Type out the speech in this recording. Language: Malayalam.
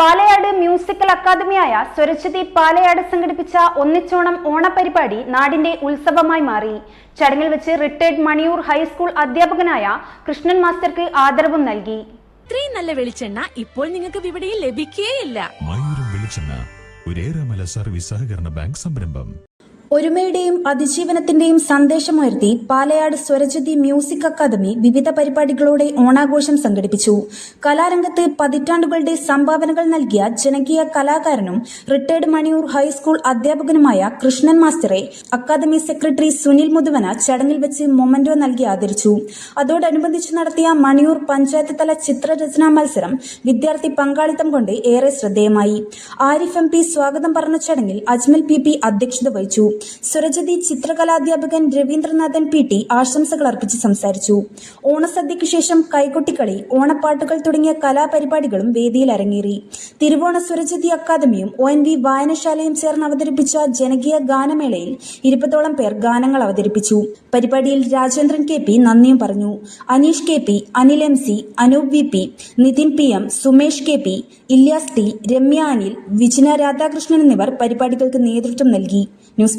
പാലയാട് മ്യൂസിക്കൽ അക്കാദമിയായ സ്വരച്ഛതി പാലയാട് സംഘടിപ്പിച്ച ഒന്നിച്ചോണം ഓണപരിപാടി നാടിന്റെ ഉത്സവമായി മാറി. ചടങ്ങിൽ വെച്ച് റിട്ടയർഡ് മണിയൂർ ഹൈസ്കൂൾ അധ്യാപകനായ കൃഷ്ണൻ മാസ്റ്റർക്ക് ആദരവും നൽകി. ഇത്രയും നല്ല വെളിച്ചെണ്ണ ഇപ്പോൾ നിങ്ങൾക്ക് വിപണിയിൽ ലഭിക്കുകയില്ല മയൂരം വെളിച്ചെണ്ണ ഒരേറെമല സർവീസ് സഹകരണ ബാങ്ക് സംരംഭം. ഒരുമയുടെയും അതിജീവനത്തിന്റെയും സന്ദേശമുയർത്തി പാലയാട് സ്വരജ്യോതി മ്യൂസിക് അക്കാദമി വിവിധ പരിപാടികളോടെ ഓണാഘോഷം സംഘടിപ്പിച്ചു. കലാരംഗത്ത് പതിറ്റാണ്ടുകളുടെ സംഭാവനകൾ നൽകിയ ജനകീയ കലാകാരനും റിട്ടയർഡ് മണിയൂർ ഹൈസ്കൂൾ അധ്യാപകനുമായ കൃഷ്ണൻ മാസ്റ്ററെ അക്കാദമി സെക്രട്ടറി സുനിൽ മുതുവന ചടങ്ങിൽ വെച്ച് മൊമന്റോ നൽകി ആദരിച്ചു. അതോടനുബന്ധിച്ച് നടത്തിയ മണിയൂർ പഞ്ചായത്ത് തല ചിത്രരചനാ മത്സരം വിദ്യാർത്ഥി പങ്കാളിത്തം കൊണ്ട് ഏറെ ശ്രദ്ധേയമായി. ആരിഫ് എം സ്വാഗതം പറഞ്ഞ ചടങ്ങിൽ അജ്മൽ പി അധ്യക്ഷത വഹിച്ചു. സുരജതി ചിത്രകലാധ്യാപകൻ രവീന്ദ്രനാഥൻ പി ടി ആശംസകൾ അർപ്പിച്ച് സംസാരിച്ചു. ഓണസദ്യയ്ക്ക് ശേഷം കൈകൊട്ടിക്കളി ഓണപ്പാട്ടുകൾ തുടങ്ങിയ കലാപരിപാടികളും വേദിയിൽ അരങ്ങേറി. തിരുവോണ സ്വരജതി അക്കാദമിയും ഒ എൻ വി വായനശാലയും ചേർന്ന് അവതരിപ്പിച്ച ജനകീയ ഗാനമേളയിൽ ഇരുപതോളം പേർ ഗാനങ്ങൾ അവതരിപ്പിച്ചു. പരിപാടിയിൽ രാജേന്ദ്രൻ കെ പി നന്ദിയും പറഞ്ഞു. Aneesh K P Anil M C Anoop V P Nithin P M Sumesh K P Ilyas T Ramya Anil Vijina Radhakrishnan എന്നിവർ പരിപാടികൾക്ക് നേതൃത്വം നൽകി. News